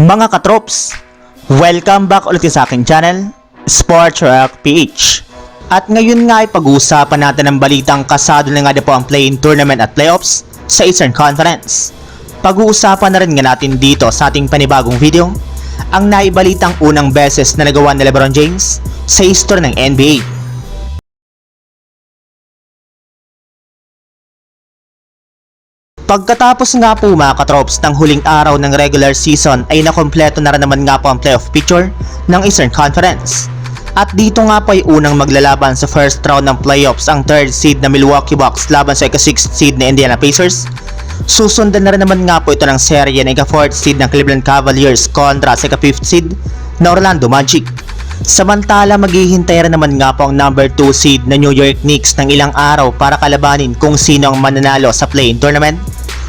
Mga katrops, welcome back ulit sa aking channel, Sports Rock PH. At ngayon nga ay pag-uusapan natin ang balitang kasado na nga na po ang play-in tournament at playoffs sa Eastern Conference. Pag-uusapan na rin nga natin dito sa ating panibagong video, ang naibalitang unang beses na nagawa ni Lebron James sa history ng NBA. Pagkatapos nga po mga katrops ng huling araw ng regular season ay nakompleto na rin naman nga po ang playoff picture ng Eastern Conference. At dito nga po ay unang maglalaban sa first round ng playoffs ang third seed na Milwaukee Bucks laban sa ika-sixth seed na Indiana Pacers. Susundan na rin naman nga po ito ng serye na ika-fourth seed ng Cleveland Cavaliers kontra sa ika-fifth seed na Orlando Magic. Samantala maghihintay rin naman nga po ang number 2 seed na New York Knicks ng ilang araw para kalabanin kung sino ang mananalo sa play-in tournament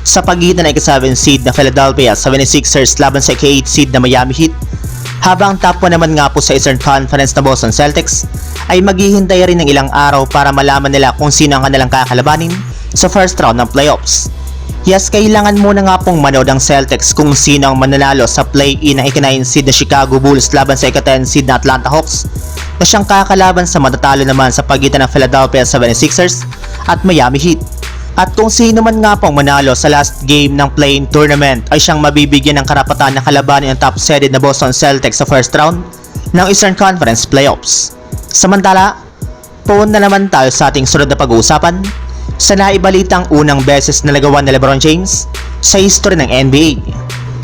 sa pagitan ng ika-7 seed na Philadelphia 76ers laban sa ika-8 seed na Miami Heat habang top 1 naman nga po sa Eastern Conference na Boston Celtics ay maghihintay rin ng ilang araw para malaman nila kung sino ang kanilang kakalabanin sa first round ng playoffs. Yes, kailangan muna nga pong manood ang Celtics kung sino ang mananalo sa play-in ng ika-9 seed na Chicago Bulls laban sa ika-10 seed na Atlanta Hawks na siyang kakalaban sa matatalo naman sa pagitan ng Philadelphia 76ers at Miami Heat. At kung sino man nga pong manalo sa last game ng play-in tournament ay siyang mabibigyan ng karapatan na kalabanin ang top seeded na Boston Celtics sa first round ng Eastern Conference Playoffs. Samantala, puwan na naman tayo sa ating sunod na pag-uusapan sa naibalitang unang beses na nagawa ni Lebron James sa history ng NBA.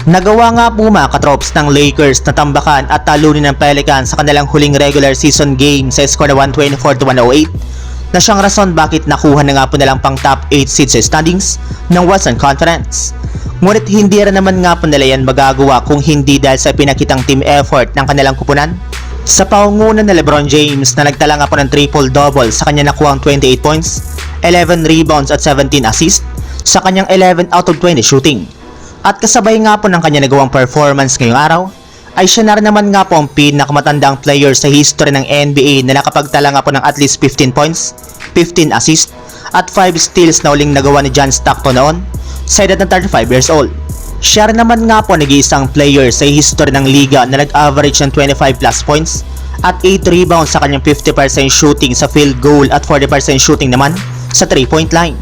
Nagawa nga po mga katrops ng Lakers na tambakan at talunin ng Pelicans sa kanilang huling regular season game sa score na 124 to 108 na siyang rason bakit nakuha na nga po nilang pang top 8 seed sa standings ng Western Conference. Ngunit hindi rin naman nga po nila yan magagawa kung hindi dahil sa pinakitang team effort ng kanilang kupunan. Sa paungunan ni Lebron James na nagtala nga po ng triple-double sa kanya nakuhang 28 points, 11 rebounds at 17 assists sa kanyang 11 out of 20 shooting. At kasabay nga po ng kanya nagawang performance ngayong araw, ay siya na naman nga po ang pinakamatandang player sa history ng NBA na nakapagtala nga po ng at least 15 points, 15 assists, at 5 steals na uling nagawa ni John Stockton noon sa edad ng 35 years old. Siya naman nga po nag-iisang player sa history ng liga na nag-average ng 25 plus points at 8 rebounds sa kanyang 50% shooting sa field goal at 40% shooting naman sa 3-point line.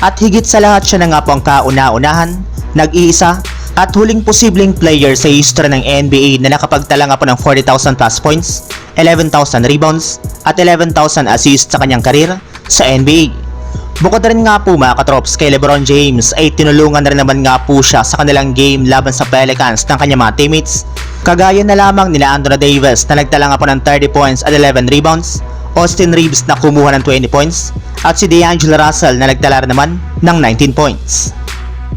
At higit sa lahat siya na nga po ang kauna-unahan, nag-iisa at huling posibleng player sa history ng NBA na nakapagtala nga po ng 40,000 plus points, 11,000 rebounds at 11,000 assists sa kanyang karir sa NBA. Bukod rin nga po mga katrops kay Lebron James ay tinulungan na rin naman nga po siya sa kanilang game laban sa Pelicans ng kanyang mga teammates. Kagaya na lamang nila Andrew Davis na nagtala nga po ng 30 points at 11 rebounds, Austin Reeves na kumuha ng 20 points, at si D'Angelo Russell na nagtala naman ng 19 points.